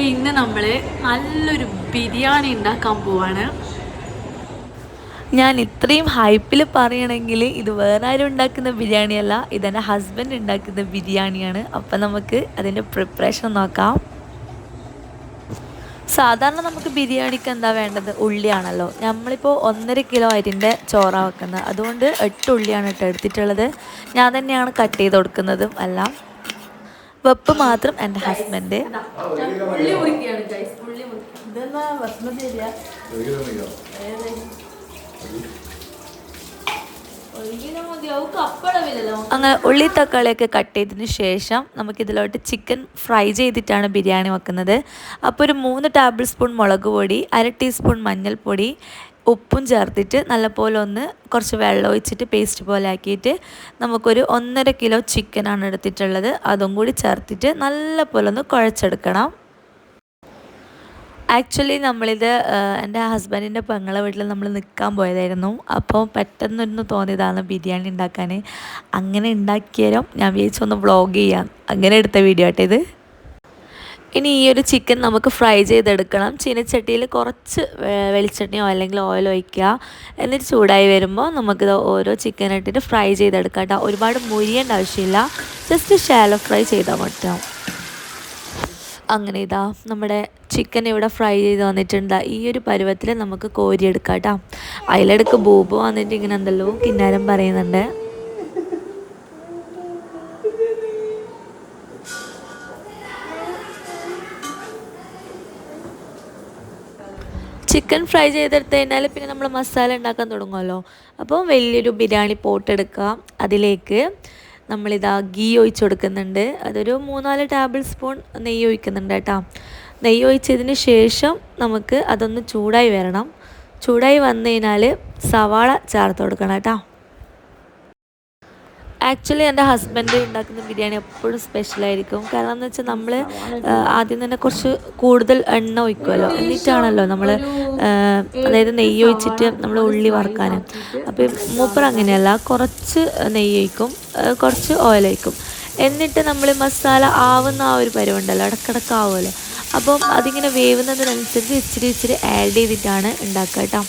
പിന്നെ നമ്മൾ നല്ലൊരു ബിരിയാണി ഉണ്ടാക്കാൻ പോവാണ്. ഞാൻ ഇത്രയും ഹൈപ്പിൽ പറയണമെങ്കിൽ ഇത് വേറെ ആരും ഉണ്ടാക്കുന്ന ബിരിയാണിയല്ല ഇതെന്റെ ഹസ്ബൻഡ് ഉണ്ടാക്കുന്ന ബിരിയാണിയാണ്. അപ്പം നമുക്ക് അതിന്റെ പ്രിപ്പറേഷൻ നോക്കാം. സാധാരണ നമുക്ക് ബിരിയാണിക്ക് എന്താ വേണ്ടത്? ഉള്ളിയാണല്ലോ. നമ്മളിപ്പോൾ ഒന്നര കിലോ അരിന്റെ ചോറ വെക്കുന്നത്. അതുകൊണ്ട് എട്ട് ഉള്ളിയാണ് കേട്ടോ എടുത്തിട്ടുള്ളത്. ഞാൻ തന്നെയാണ് കട്ട് ചെയ്ത് കൊടുക്കുന്നതും എല്ലാം. വെപ്പ് മാത്രം എന്റെ ഹസ്ബൻഡ്. അങ്ങനെ ഉള്ളി തക്കാളിയൊക്കെ കട്ട് ചെയ്തതിന് ശേഷം നമുക്കിതിലോട്ട് ചിക്കൻ ഫ്രൈ ചെയ്തിട്ടാണ് ബിരിയാണി വെക്കുന്നത്. അപ്പോൾ ഒരു മൂന്ന് ടേബിൾ സ്പൂൺ മുളക് പൊടി അര ടീസ്പൂൺ മഞ്ഞൾപ്പൊടി ഉപ്പും ചേർത്തിട്ട് നല്ലപോലെ ഒന്ന് കുറച്ച് വെള്ളം ഒഴിച്ചിട്ട് പേസ്റ്റ് പോലെ ആക്കിയിട്ട് നമുക്കൊരു ഒന്നര കിലോ ചിക്കനാണ് എടുത്തിട്ടുള്ളത്. അതും കൂടി ചേർത്തിട്ട് നല്ലപോലെ ഒന്ന് കുഴച്ചെടുക്കണം. ആക്ച്വലി നമ്മളിത് എന്റെ ഹസ്ബൻഡിന്റെ പെങ്ങളെ വീട്ടിൽ നമ്മൾ നിൽക്കാൻ പോയതായിരുന്നു. അപ്പോൾ പെട്ടെന്നൊന്ന് തോന്നിയതാണ് ബിരിയാണി ഉണ്ടാക്കാൻ. അങ്ങനെ ഉണ്ടാക്കിയാലും? ഞാൻ വിചാരിച്ചൊന്ന് വ്ളോഗ് ചെയ്യാം. അങ്ങനെ എടുത്ത വീഡിയോ ആട്ടെ ഇത്. ഇനി ഈ ഒരു ചിക്കൻ നമുക്ക് ഫ്രൈ ചെയ്തെടുക്കണം. ചീനച്ചട്ടിയിൽ കുറച്ച് വെളിച്ചെണ്ണയോ അല്ലെങ്കിൽ ഓയിൽ ഒഴിക്കുക. എന്നിട്ട് ചൂടായി വരുമ്പോൾ നമുക്കിത് ഓരോ ചിക്കൻ ഇട്ടിട്ട് ഫ്രൈ ചെയ്തെടുക്കാം കേട്ടോ. ഒരുപാട് മുരിയേണ്ട ആവശ്യമില്ല. ജസ്റ്റ് ഷാലോ ഫ്രൈ ചെയ്താൽ മതി അങ്ങനെ ഇതാ നമ്മുടെ ചിക്കൻ ഇവിടെ ഫ്രൈ ചെയ്ത് വന്നിട്ടുണ്ട്. ഈ ഒരു പരുവത്തിൽ നമുക്ക് കോരിയെടുക്കാം കേട്ടോ. അതിലെടുക്ക് ബൂബ് വന്നിട്ട് ഇങ്ങനെ എന്തല്ലോ കിന്നാരം പറയുന്നുണ്ട്. ചിക്കൻ ഫ്രൈ ചെയ്തെടുത്ത് കഴിഞ്ഞാൽ പിന്നെ നമ്മൾ മസാല ഉണ്ടാക്കാൻ തുടങ്ങുമല്ലോ. അപ്പോൾ വലിയൊരു ബിരിയാണി പോട്ട് എടുക്കുക അതിലേക്ക് നമ്മളിതാ ഗീ ഒഴിച്ച് കൊടുക്കുന്നുണ്ട്. അതൊരു മൂന്നാൽ ടേബിൾ സ്പൂൺ നെയ്യ് ഒഴിക്കുന്നുണ്ട് കേട്ടോ. നെയ്യ് ഒഴിച്ചതിന് ശേഷം നമുക്ക് അതൊന്ന് ചൂടായി വരണം. ചൂടായി വന്നു കഴിഞ്ഞാൽ സവാള ചേർത്ത് കൊടുക്കണം കേട്ടോ. ആക്ച്വലി എന്റെ ഹസ്ബൻഡ് ഉണ്ടാക്കുന്ന ബിരിയാണി എപ്പോഴും സ്പെഷ്യലായിരിക്കും കാരണം എന്ന് വെച്ചാൽ നമ്മൾ ആദ്യം തന്നെ കുറച്ച് കൂടുതൽ എണ്ണ ഒഴിക്കുമല്ലോ എന്നിട്ടാണല്ലോ നമ്മൾ അതായത് നെയ്യ് ഒഴിച്ചിട്ട് നമ്മൾ ഉള്ളി വറക്കാൻ അപ്പം മൂപ്പർ അങ്ങനെയല്ല കുറച്ച് നെയ്യ് ഒഴിക്കും കുറച്ച് ഓയിൽ ഒഴിക്കും. എന്നിട്ട് നമ്മൾ മസാല ആവുന്ന ആ ഒരു പരിവുണ്ടല്ലോ ഇടക്കിടക്ക് ആവുമല്ലോ അപ്പം അതിങ്ങനെ വേവുന്നതിനനുസരിച്ച് ഇച്ചിരി ഇച്ചിരി ആഡ് ചെയ്തിട്ടാണ് ഉണ്ടാക്കുക കേട്ടോ.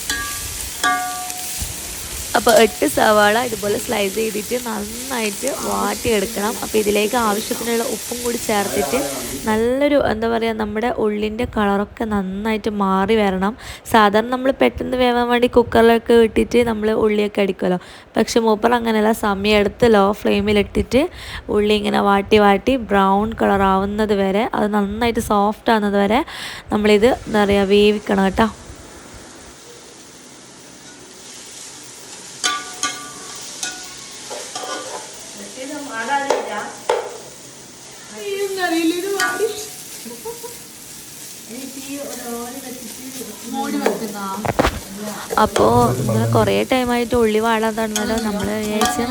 അപ്പോൾ എട്ട് സവാള ഇതുപോലെ സ്ലൈസ് ചെയ്തിട്ട് നന്നായിട്ട് വാട്ടിയെടുക്കണം. അപ്പോൾ ഇതിലേക്ക് ആവശ്യത്തിനുള്ള ഉപ്പും കൂടി ചേർത്തിട്ട് നല്ലൊരു എന്താ പറയുക നമ്മുടെ ഉള്ളിന്റെ കളറൊക്കെ നന്നായിട്ട് മാറി വരണം. സാധാരണ നമ്മൾ പെട്ടെന്ന് വേവാൻ വേണ്ടി കുക്കറിലൊക്കെ ഇട്ടിട്ട് നമ്മൾ ഉള്ളിയൊക്കെ അടിക്കുമല്ലോ. പക്ഷേ മൂപ്പർ അങ്ങനെയല്ല സമയം എടുത്ത് ലോ ഫ്ലെയിമിലിട്ടിട്ട് ഉള്ളി ഇങ്ങനെ വാട്ടി വാട്ടി ബ്രൗൺ കളർ ആവുന്നത് വരെ അത് നന്നായിട്ട് സോഫ്റ്റ് ആവുന്നത് വരെ നമ്മളിത് എന്താ പറയുക വേവിക്കണം കേട്ടോ. അപ്പോൾ ഇങ്ങനെ കുറേ ടൈമായിട്ട് ഉള്ളി വാടാൻ തുടങ്ങാലോ നമ്മൾ വിചാരിച്ച്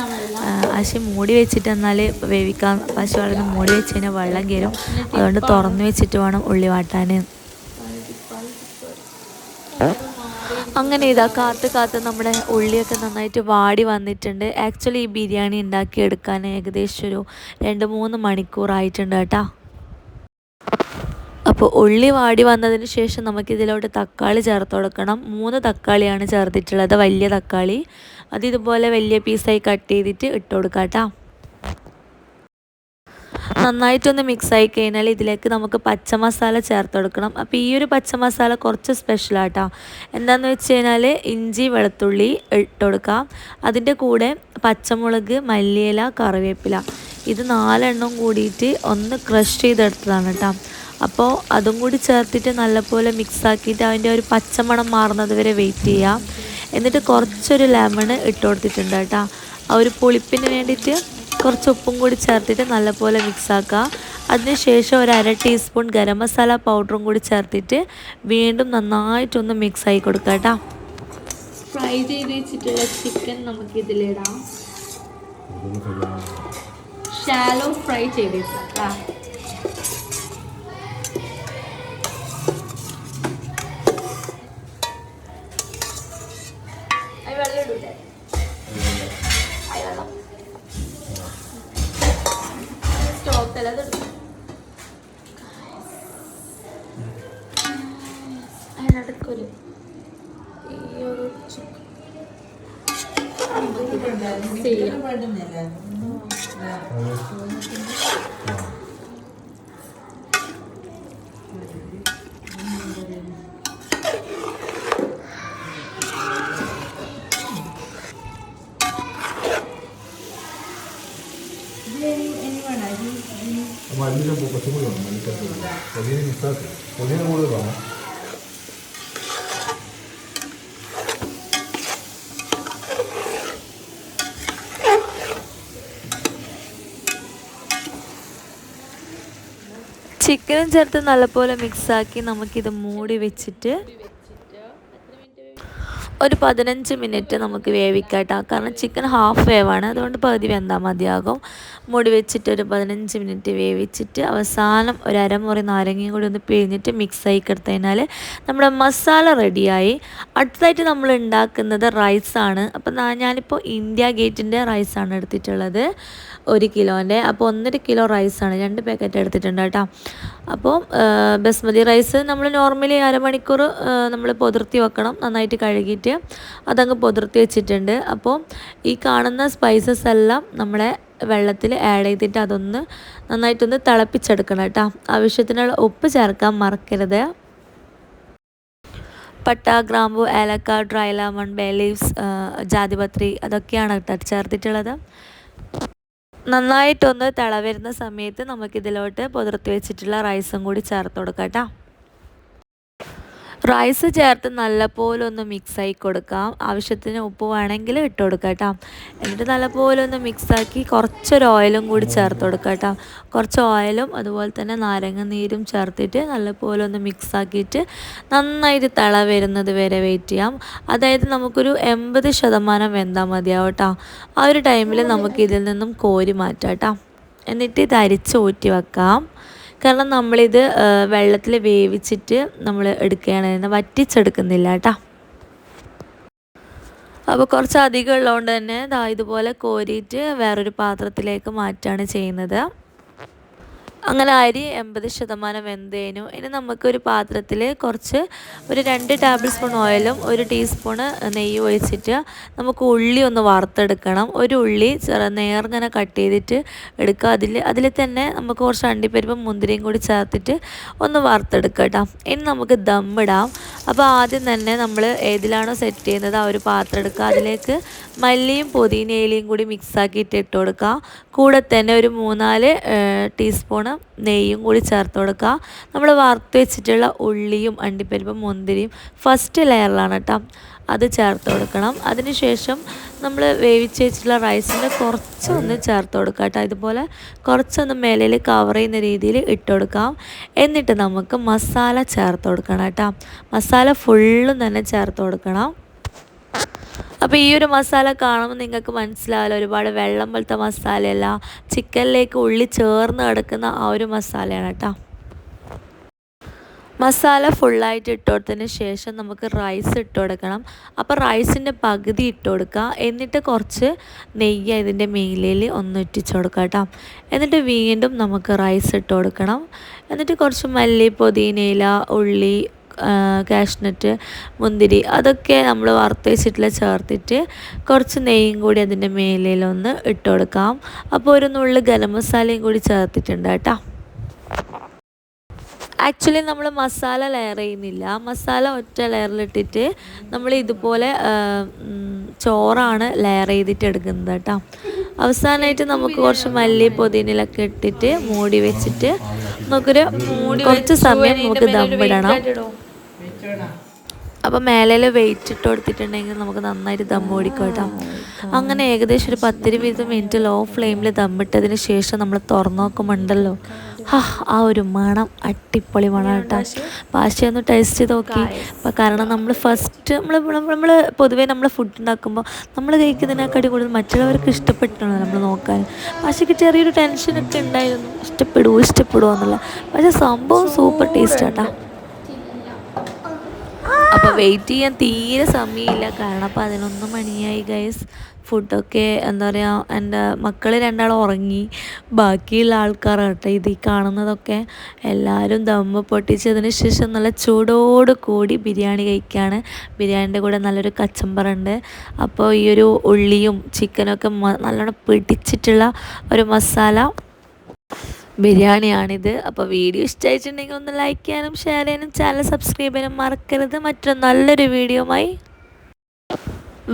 അശി മൂടി വെച്ചിട്ട് എന്നാൽ വേവിക്കാൻ പശു വളർന്ന് മൂടി വെച്ച് കഴിഞ്ഞാൽ വെള്ളം കയറും അതുകൊണ്ട് തുറന്നു വെച്ചിട്ട് വേണം ഉള്ളി വാട്ടാൻ അങ്ങനെ ഇതാ കാത്ത് കാത്ത് നമ്മുടെ ഉള്ളിയൊക്കെ നന്നായിട്ട് വാടി വന്നിട്ടുണ്ട്. ആക്ച്വലി ഈ ബിരിയാണി ഉണ്ടാക്കി എടുക്കാൻ ഏകദേശം ഒരു രണ്ട് മൂന്ന് മണിക്കൂറായിട്ടുണ്ട് കേട്ടോ. അപ്പോൾ ഉള്ളി വാടി വന്നതിന് ശേഷം നമുക്കിതിലോട്ട് തക്കാളി ചേർത്ത് കൊടുക്കണം. മൂന്ന് തക്കാളിയാണ് ചേർത്തിട്ടുള്ളത് വലിയ തക്കാളി. അത് ഇതുപോലെ വലിയ പീസായി കട്ട് ചെയ്തിട്ട് ഇട്ട് കൊടുക്കാം കേട്ടോ. നന്നായിട്ടൊന്ന് മിക്സ് ആയി കഴിഞ്ഞാൽ ഇതിലേക്ക് നമുക്ക് പച്ചമസാല ചേർത്ത് കൊടുക്കണം. അപ്പോൾ ഈ ഒരു പച്ചമസാല കുറച്ച് സ്പെഷ്യലാട്ടോ എന്താണെന്ന് വെച്ച് കഴിഞ്ഞാൽ ഇഞ്ചി വെളുത്തുള്ളി ഇട്ട് കൊടുക്കാം. അതിന്റെ കൂടെ പച്ചമുളക് മല്ലിയില കറിവേപ്പില ഇത് നാലെണ്ണം കൂടിയിട്ട് ഒന്ന് ക്രഷ് ചെയ്തെടുത്തതാണ് കേട്ടോ. അപ്പോൾ അതും കൂടി ചേർത്തിട്ട് നല്ലപോലെ മിക്സാക്കിയിട്ട് അതിന്റെ ഒരു പച്ചമണം മാറുന്നത് വരെ വെയിറ്റ് ചെയ്യാം. എന്നിട്ട് കുറച്ചൊരു ലെമൺ ഇട്ട് കൊടുത്തിട്ടുണ്ട് കേട്ടോ. ആ ഒരു പുളിപ്പിന് വേണ്ടിയിട്ട് കുറച്ച് ഉപ്പും കൂടി ചേർത്തിട്ട് നല്ലപോലെ മിക്സ് ആക്കുക അതിനുശേഷം ഒരു അര ടീസ്പൂൺ ഗരം മസാല പൗഡറും കൂടി ചേർത്തിട്ട് വീണ്ടും നന്നായിട്ടൊന്ന് മിക്സ് ആയി കൊടുക്കുക കേട്ടോ. ഫ്രൈ ചെയ്ത് വെച്ചിട്ടുള്ള ചിക്കൻ നമുക്ക് ഇതിലിടാം ഷാലോ ഫ്രൈ ചെയ്ത് വെള്ളം കുഴപ്പമില്ല അത് അതിനടുക്കൊരു ഈ ഒരു ചെയ്യാം മല്ലിക്കത്ത് മിസ്സാക്കി പൊതിന കൂടുതൽ വേണം ചിക്കനും ചേർത്ത് നല്ലപോലെ മിക്സാക്കി നമുക്കിത് മൂടി വെച്ചിട്ട് ഒരു പതിനഞ്ച് മിനിറ്റ് നമുക്ക് വേവിക്കാട്ടോ. കാരണം ചിക്കൻ ഹാഫ് വേവാണ്. അതുകൊണ്ട് പകുതി വെന്താൽ മതിയാകും. മുടി വെച്ചിട്ട് ഒരു പതിനഞ്ച് മിനിറ്റ് വേവിച്ചിട്ട് അവസാനം ഒരു അരമുറി നാരങ്ങയും കൂടി ഒന്ന് പിഴിഞ്ഞിട്ട് മിക്സ് ആയി കിടത്തതിനാൽ നമ്മുടെ മസാല റെഡിയായി. അടുത്തതായിട്ട് നമ്മൾ ഉണ്ടാക്കുന്നത് റൈസാണ് അപ്പം ഞാനിപ്പോൾ ഇന്ത്യ ഗേറ്റിന്റെ റൈസാണ് എടുത്തിട്ടുള്ളത്. ഒരു കിലോന്റെ അപ്പോൾ ഒന്നര കിലോ റൈസാണ്. രണ്ട് പാക്കറ്റ് എടുത്തിട്ടുണ്ട് കേട്ടോ. അപ്പോൾ ബസ്മതി റൈസ് നമ്മൾ നോർമലി അരമണിക്കൂർ നമ്മൾ പൊതിർത്തി വെക്കണം. നന്നായിട്ട് കഴുകിയിട്ട് അതങ്ങ് പൊതിർത്തി വെച്ചിട്ടുണ്ട്. അപ്പോൾ ഈ കാണുന്ന സ്പൈസസ് എല്ലാം നമ്മളെ വെള്ളത്തിൽ ആഡ് ചെയ്തിട്ട് അതൊന്ന് നന്നായിട്ടൊന്ന് തിളപ്പിച്ചെടുക്കണം കേട്ടോ. ആവശ്യത്തിനുള്ള ഉപ്പ് ചേർക്കാൻ മറക്കരുത്. പട്ട ഗ്രാമ്പു ഏലക്ക ഡ്രൈ ലെമൺ ബേ ലീവ്സ് ജാതിപത്രി അതൊക്കെയാണ് കേട്ടോ ചേർത്തിട്ടുള്ളത്. നന്നായിട്ടൊന്ന് തിള വരുന്ന സമയത്ത് നമുക്കിതിലോട്ട് പുതിർത്തി വെച്ചിട്ടുള്ള റൈസും കൂടി ചേർത്ത് കൊടുക്കാം കേട്ടോ. റൈസ് ചേർത്ത് നല്ലപോലെ ഒന്ന് മിക്സായി കൊടുക്കാം. ആവശ്യത്തിന് ഉപ്പ് വേണമെങ്കിൽ ഇട്ട് കൊടുക്കാം കേട്ടോ എന്നിട്ട് നല്ലപോലെ ഒന്ന് മിക്സാക്കി കുറച്ചൊരു ഓയിലും കൂടി ചേർത്ത് കൊടുക്കാം കേട്ടോ കുറച്ച് ഓയിലും അതുപോലെ തന്നെ നാരങ്ങ നീരും ചേർത്തിട്ട് നല്ലപോലെ ഒന്ന് മിക്സാക്കിയിട്ട് നന്നായിട്ട് തിള വരുന്നത് വരെ വെയിറ്റ് ചെയ്യാം. അതായത് നമുക്കൊരു എൺപത് ശതമാനം വെന്താൽ മതിയാവും കേട്ടോ ആ ഒരു ടൈമിൽ നമുക്ക് ഇതിൽ നിന്നും കോരി മാറ്റാം കേട്ടോ എന്നിട്ട് ഇത് അരിച്ച് ഊറ്റി വെക്കാം. കാരണം നമ്മളിത് വെള്ളത്തിൽ വേവിച്ചിട്ട് നമ്മൾ എടുക്കുകയാണ്. വറ്റിച്ചെടുക്കുന്നില്ല കേട്ടോ. അപ്പോൾ കുറച്ച് അധികം ഉള്ളതുകൊണ്ട് തന്നെ ഇതാ ഇതുപോലെ കോരിയിട്ട് വേറൊരു പാത്രത്തിലേക്ക് മാറ്റുകയാണ് ചെയ്യുന്നത്. അങ്ങനെ അരി എൺപത് ശതമാനം വെന്തേനു. ഇനി നമുക്കൊരു പാത്രത്തിൽ കുറച്ച് ഒരു രണ്ട് ടേബിൾ സ്പൂൺ ഓയിലും ഒരു ടീസ്പൂണ് നെയ്യ് ഒഴിച്ചിട്ട് നമുക്ക് ഉള്ളി ഒന്ന് വറുത്തെടുക്കണം. ഒരു ഉള്ളി ചെറു നേർങ്ങനെ കട്ട് ചെയ്തിട്ട് എടുക്കുക. അതിൽ അതിൽ തന്നെ നമുക്ക് കുറച്ച് അണ്ടിപ്പരിപ്പും മുന്തിരിയും കൂടി ചേർത്തിട്ട് ഒന്ന് വറുത്തെടുക്കുക ഇനി നമുക്ക് ദമ്മിടാം അപ്പോൾ ആദ്യം തന്നെ നമ്മൾ ഏതിലാണോ സെറ്റ് ചെയ്യുന്നത് ആ ഒരു പാത്രം എടുക്കുക. അതിലേക്ക് മല്ലിയും പുതിനയിലയും കൂടി മിക്സാക്കിയിട്ട് ഇട്ട് കൊടുക്കുക. കൂടെ തന്നെ ഒരു മൂന്നാൽ ടീസ്പൂണ് നെയ്യും കൂടി ചേർത്ത് കൊടുക്കുക. നമ്മൾ വറുത്ത് വെച്ചിട്ടുള്ള ഉള്ളിയും അണ്ടിപ്പരിപ്പും മുന്തിരിയും ഫസ്റ്റ് ലെയറിലാണ് കേട്ടോ അത് ചേർത്ത് കൊടുക്കണം. അതിനുശേഷം നമ്മൾ വേവിച്ച് വെച്ചിട്ടുള്ള റൈസിന്റെ കുറച്ചൊന്ന് ചേർത്ത് കൊടുക്കുക കേട്ടോ ഇതുപോലെ കുറച്ചൊന്ന് മേലയിൽ കവർ ചെയ്യുന്ന രീതിയിൽ ഇട്ട് കൊടുക്കാം. എന്നിട്ട് നമുക്ക് മസാല ചേർത്ത് കൊടുക്കണം കേട്ടോ മസാല ഫുള്ളും തന്നെ ചേർത്ത് കൊടുക്കണം. അപ്പോൾ ഈ ഒരു മസാല കാണുമ്പോൾ നിങ്ങൾക്ക് മനസ്സിലാവില്ല ഒരുപാട് വെള്ളം പോലത്തെ മസാലയല്ല. ചിക്കനിലേക്ക് ഉള്ളി ചേർന്ന് കിടക്കുന്ന ആ ഒരു മസാലയാണ് കേട്ടോ. മസാല ഫുള്ളായിട്ട് ഇട്ട് കൊടുത്തതിന് ശേഷം നമുക്ക് റൈസ് ഇട്ട് കൊടുക്കണം. അപ്പോൾ റൈസിന്റെ പകുതി ഇട്ട് കൊടുക്കുക. എന്നിട്ട് കുറച്ച് നെയ്യ് ഇതിന്റെ മേലിൽ ഒന്ന് ഇട്ടിച്ച് കൊടുക്കുക കേട്ടോ. എന്നിട്ട് വീണ്ടും നമുക്ക് റൈസ് ഇട്ട് കൊടുക്കണം. എന്നിട്ട് കുറച്ച് മല്ലി പുതിനയില ഉള്ളി കാഷ്നട്ട് മുന്തിരി അതൊക്കെ നമ്മൾ വറുത്ത് വെച്ചിട്ടുള്ള ചേർത്തിട്ട് കുറച്ച് നെയ്യും കൂടി അതിന്റെ മേലിലൊന്ന് ഇട്ട് കൊടുക്കാം. അപ്പോൾ ഒരു നുള്ളു ഗരം മസാലയും കൂടി ചേർത്തിട്ടുണ്ട് കേട്ടോ. ആക്ച്വലി നമ്മൾ മസാല ലെയർ ചെയ്യുന്നില്ല. മസാല ഒറ്റ ലെയറിലിട്ടിട്ട് നമ്മൾ ഇതുപോലെ ചോറാണ് ലെയർ ചെയ്തിട്ട് എടുക്കുന്നത് കേട്ടോ. അവസാനമായിട്ട് നമുക്ക് കുറച്ച് മല്ലി പൊതിനിലൊക്കെ ഇട്ടിട്ട് മൂടി വെച്ചിട്ട് നമുക്കൊരു കുറച്ച് സമയം നമുക്ക് ദമ്മിടണം അപ്പോൾ മേലെ വെയിറ്റ് ഇട്ട് കൊടുത്തിട്ടുണ്ടെങ്കിൽ നമുക്ക് നന്നായിട്ട് ദം ഓടിക്കോട്ടോ. അങ്ങനെ ഏകദേശം ഒരു പത്തിരുപത് മിനിറ്റ് ലോ ഫ്ലെയിമിൽ ദമ്മിട്ടതിന് ശേഷം നമ്മൾ തുറന്നു നോക്കുമ്പോണ്ടല്ലോ. ഹാ ആ ഒരു മണം അടിപൊളി മണം കേട്ടോ ഒന്ന് ടേസ്റ്റ് ചെയ്ത് നോക്കി. അപ്പോൾ കാരണം നമ്മൾ ഫസ്റ്റ് നമ്മൾ നമ്മൾ പൊതുവേ നമ്മൾ ഫുഡ് ഉണ്ടാക്കുമ്പോൾ നമ്മൾ കഴിക്കുന്നതിനേക്കാട്ടി കൂടുതൽ മറ്റുള്ളവർക്ക് ഇഷ്ടപ്പെട്ടാണ് നമ്മൾ നോക്കാൻ. പാശയ്ക്ക് ചെറിയൊരു ടെൻഷനൊക്കെ ഉണ്ടായിരുന്നു. ഇഷ്ടപ്പെടുമോ ഇഷ്ടപ്പെടുമോ എന്നുള്ള. പക്ഷേ സംഭവം സൂപ്പർ ടേസ്റ്റ് കേട്ടോ അപ്പോൾ വെയിറ്റ് ചെയ്യാൻ തീരെ സമയമില്ല. കാരണം അപ്പോൾ അതിനൊന്ന് മണിയായി ഗൈസ് ഫുഡൊക്കെ എന്താ പറയുക എന്റെ മക്കൾ രണ്ടാളും ഉറങ്ങി. ബാക്കിയുള്ള ആൾക്കാർ കേട്ടോ ഇത് ഈ കാണുന്നതൊക്കെ. എല്ലാവരും ദമ്മ പൊട്ടിച്ചതിന് ശേഷം നല്ല ചൂടോട് കൂടി ബിരിയാണി കഴിക്കുകയാണ് ബിരിയാണിന്റെ കൂടെ നല്ലൊരു കച്ചമ്പറുണ്ട്. അപ്പോൾ ഈ ഒരു ഉള്ളിയും ചിക്കനൊക്കെ നല്ലോണം പിടിച്ചിട്ടുള്ള ഒരു മസാല ബിരിയാണിയാണിത്. അപ്പോൾ വീഡിയോ ഇഷ്ടമായിട്ടുണ്ടെങ്കിൽ ഒന്ന് ലൈക്ക് ചെയ്യാനും ഷെയർ ചെയ്യാനും ചാനൽ സബ്സ്ക്രൈബ് ചെയ്യാനും മറക്കരുത്. മറ്റൊരു നല്ലൊരു വീഡിയോമായി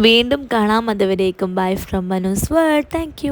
വീണ്ടും കാണാം. അതുവരേക്കും bye from Manos world thank